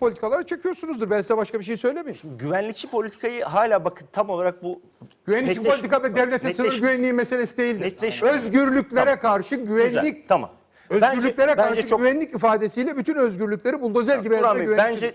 politikalara çekiyorsunuzdur. Ben size başka bir şey söylemeyeyim. Güvenlikçi politikayı hala bakın tam olarak bu Güvenlikçi netleş- politika ve devletin sınır güvenliği meselesi değildir. Netleş- Özgürlüklere Tamam. karşı Güzel, güvenlik, tamam. özgürlüklere Bence- karşı bence çok- güvenlik ifadesiyle bütün özgürlükleri buldozer gibi Turan ezme Bey, bence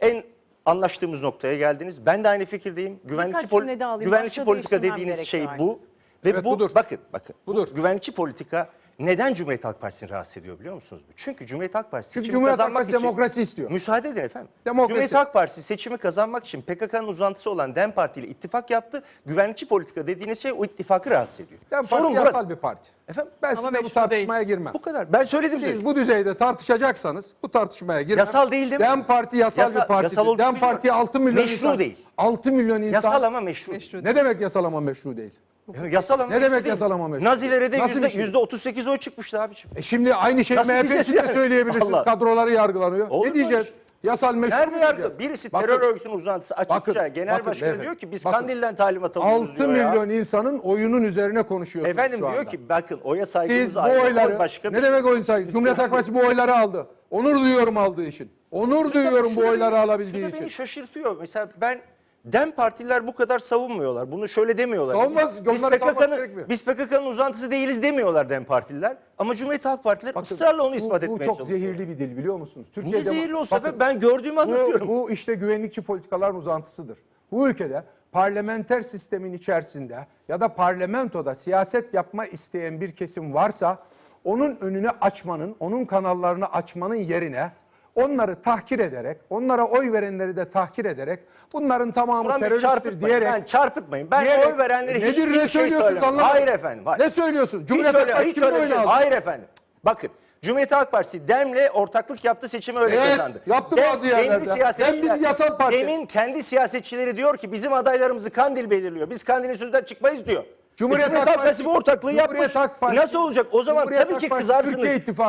en anlaştığımız noktaya geldiniz. Ben de aynı fikirdeyim. Güvenlikçi, pol- güvenlikçi politika dediğiniz şey bu. Ve Evet, bu budur. bakın bakın. Budur. Güvenlikçi politika neden Cumhuriyet Halk Partisi'ni rahatsız ediyor biliyor musunuz? Çünkü Cumhuriyet Halk Partisi Çünkü seçimi Cumhuriyet Halk kazanmak Partisi için demokrasi istiyor. Müsaade edin efendim. Demokrasi. Cumhuriyet Halk Partisi seçimi kazanmak için PKK'nın uzantısı olan DEM Parti ile ittifak yaptı. Güvenlikçi politika dediğiniz şey o ittifakı rahatsız ediyor. Yani Sorun parti burada. yasal bir parti. Efendim? Ben Ama sizinle bu meşru tartışmaya girmem. Bu kadar. Ben söyledim size. Siz bu düzeyde tartışacaksanız bu tartışmaya girmem. Yasal değil değil mi? Dem Parti yasal Yasa- bir partidir. yasal olduğunu Dem bilmiyorum. Parti 6 milyon Meşru insan. değil. 6 milyon insan. Yasal ama meşru. Ne demek yasal ama meşru değil? Efendim, Yasal ama Ne meşru demek değil. yasal ama meşru? Nazilere de Nasıl bir yüzde, şey? yüzde 38 oy çıkmıştı abiciğim. E şimdi aynı şeyi Nasıl MHP diyeceğiz için de yani? söyleyebilirsiniz. Allah. Kadroları yargılanıyor. Olur ne diyeceğiz? öyle Yasal meşru Nerede mu yargı? diyeceğiz? Birisi Bakın, terör örgütünün uzantısı açıkça bakın, genel bakın başkanı beyefendi, diyor ki biz bakın. Kandil'den talimat alıyoruz 6 diyor ya. milyon insanın oyunun üzerine konuşuyorsunuz Efendim şu anda. diyor ki bakın oya saygımız Siz bu ayrı. oyları, oy başka bir ne şey. demek oyun saygı? Cumhuriyet Halk Partisi bu oyları aldı. Onur duyuyorum aldığı için. Onur duyuyorum bu Şurada oyları alabildiği şurada için. beni şaşırtıyor. Mesela ben Dem partiler bu kadar savunmuyorlar. Bunu şöyle demiyorlar. Savunmaz, Biz, biz savunması PKK'nın gerekmiyor. biz PKK'nın uzantısı değiliz demiyorlar Dem partililer. Ama Cumhuriyet Halk Partileri Bakın, ısrarla onu bu- ispat bu, etmeye çok çalışıyor. zehirli bir dil biliyor musunuz? Niye Türkiye'de zehirli olsa bakın? Ben gördüğümü bu, anlatıyorum. bu işte güvenlikçi politikaların uzantısıdır. Bu ülkede parlamenter sistemin içerisinde ya da parlamentoda siyaset yapma isteyen bir kesim varsa onun önünü açmanın, onun kanallarını açmanın yerine onları tahkir ederek, onlara oy verenleri de tahkir ederek bunların tamamı Bey, teröristtir çarpıtmayın. diyerek Ben çarpıtmayın. Ben diyerek- oy verenleri Nedir, hiçbir ne şey anlamadım. Hayır efendim. Hayır. Ne söylüyorsunuz? Hiç Cumhuriyet Halk öyle, Partisi hiç öyle bir şey. Hayır efendim. Bakın Cumhuriyet Halk Partisi Dem'le ortaklık yaptı seçimi öyle Evet, kazandı. yaptı Dem- bazı yerlerde. Siyasetçiler, Dem bir yasal parti. Dem'in kendi siyasetçileri diyor ki bizim adaylarımızı Kandil belirliyor. Biz Kandil'in sözünden çıkmayız diyor. Cumhuriyet E, Halk Partisi bu ortaklığı Cumhuriyet yapmış. Halk Partisi- Nasıl olacak? O zaman Cumhuriyet tabii ki kızarsınız.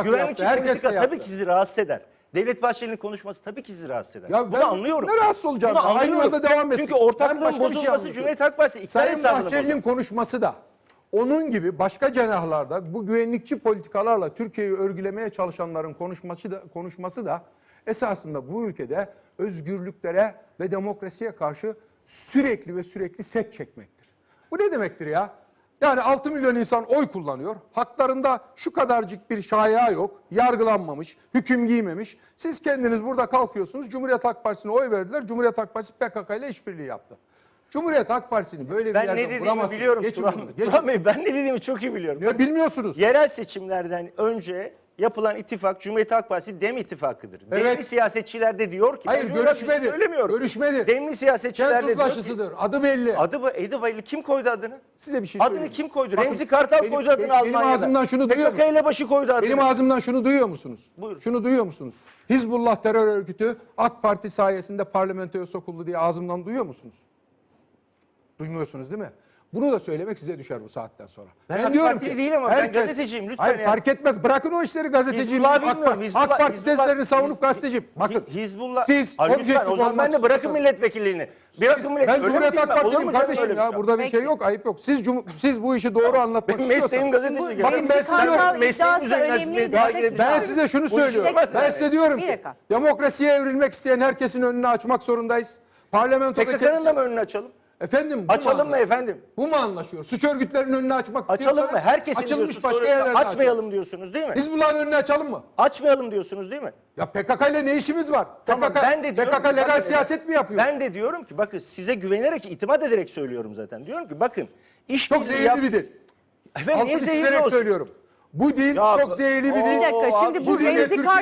Güvenlikçi politika tabii ki sizi rahatsız eder. Devlet Bahçeli'nin konuşması tabii ki sizi rahatsız eder. Ya Bunu ben anlıyorum. ne rahatsız olacağım? Bunu Aynı anlıyorum. yolda devam etsin. Çünkü Ben ortaklığın başka bir şey bozulması anlatıyorum. Halk Partisi iktidar Sayın hesabına Bahçeli'nin bozulur. konuşması da onun gibi başka cenahlarda bu güvenlikçi politikalarla Türkiye'yi örgülemeye çalışanların konuşması da konuşması da esasında bu ülkede özgürlüklere ve demokrasiye karşı sürekli ve sürekli set çekmektir. Bu ne demektir ya? Yani 6 milyon insan oy kullanıyor. Haklarında şu kadarcık bir şaya yok. Yargılanmamış, hüküm giymemiş. Siz kendiniz burada kalkıyorsunuz. Cumhuriyet Halk Partisi'ne oy verdiler. Cumhuriyet Halk Partisi PKK ile işbirliği yaptı. Cumhuriyet Halk Partisi'ni böyle bir Ben ne dediğimi biliyorum Geçin Turan, bunu, geçin. Turan Bey. Ben ne dediğimi çok iyi biliyorum. Ne bilmiyorsunuz? Yerel seçimlerden önce yapılan ittifak Cumhuriyet Halk Partisi Dem ittifakıdır. Evet. Demli siyasetçiler de diyor ki Hayır, görüşmedir. söylemiyorum. Görüşmedir. Demli siyasetçiler de diyor ki. Adı belli. adı bu Edı Bayırlı kim koydu adını? Size bir şey Adını söyleyeyim. kim koydu? Bakın, Remzi Kartal benim- koydu adını benim Almanya'da. ağzımdan şunu duyuyor PKK ile başı koydu adını. Benim ağzımdan şunu duyuyor musunuz? Buyurun. Şunu duyuyor musunuz? Hizbullah terör örgütü AK Parti sayesinde parlamentoya sokuldu diye ağzımdan duyuyor musunuz? Duymuyorsunuz değil mi? Bunu da söylemek size düşer bu saatten sonra. Ben AK Partili değilim ama ben gazeteciyim, lütfen Hayır ya. fark etmez. Bırakın o işleri gazeteciyim. Hizbullah AK, bilmiyorum, Par- Hizbullah- AK Parti Hizbullah- tezlerini savunup Hiz- gazeteciyim. Bakın Hi- Hizbullah. siz Aa, lütfen o zaman ben de bırakın istiyorsanız- milletvekilliğini. Bırakın millet. ben Cumhuriyet ben? Mu canım kardeşim ya. Burada bir şey yok. Ayıp yok. Siz siz bu işi doğru anlatmak Benim mesleğim istiyorsanız. gazeteci. Bakın ben size diyorum. mesleğim üzerinden. Ben size şunu söylüyorum. Ben yani. size diyorum ki demokrasiye evrilmek isteyen herkesin önünü açmak zorundayız. Parlamentoda PKK'nın da mı önünü açalım? Efendim bu mu Açalım mı anlaşıyor? efendim? Bu mu anlaşıyor? Suç örgütlerinin önünü açmak Açalım mı? diyorsanız Herkesin açılmış diyorsunuz. başka sonra yerlerde Açmayalım diyorsunuz değil mi? açalım. Hizbullah'ın önünü açalım mı? Açmayalım diyorsunuz değil mi? Ya PKK ile ne işimiz var? Tamam PKK, ben de diyorum PKK ki, legal bakın, siyaset mi yapıyor? Ben de diyorum ki bakın size güvenerek, itimat ederek söylüyorum zaten. Diyorum ki bakın iş Çok zehirli bir dil. Efendim niye Altını zehirli çizerek olsun? söylüyorum. Bu dil Ya çok zehirli bir o- dil. Bir dakika şimdi bu dille Remzi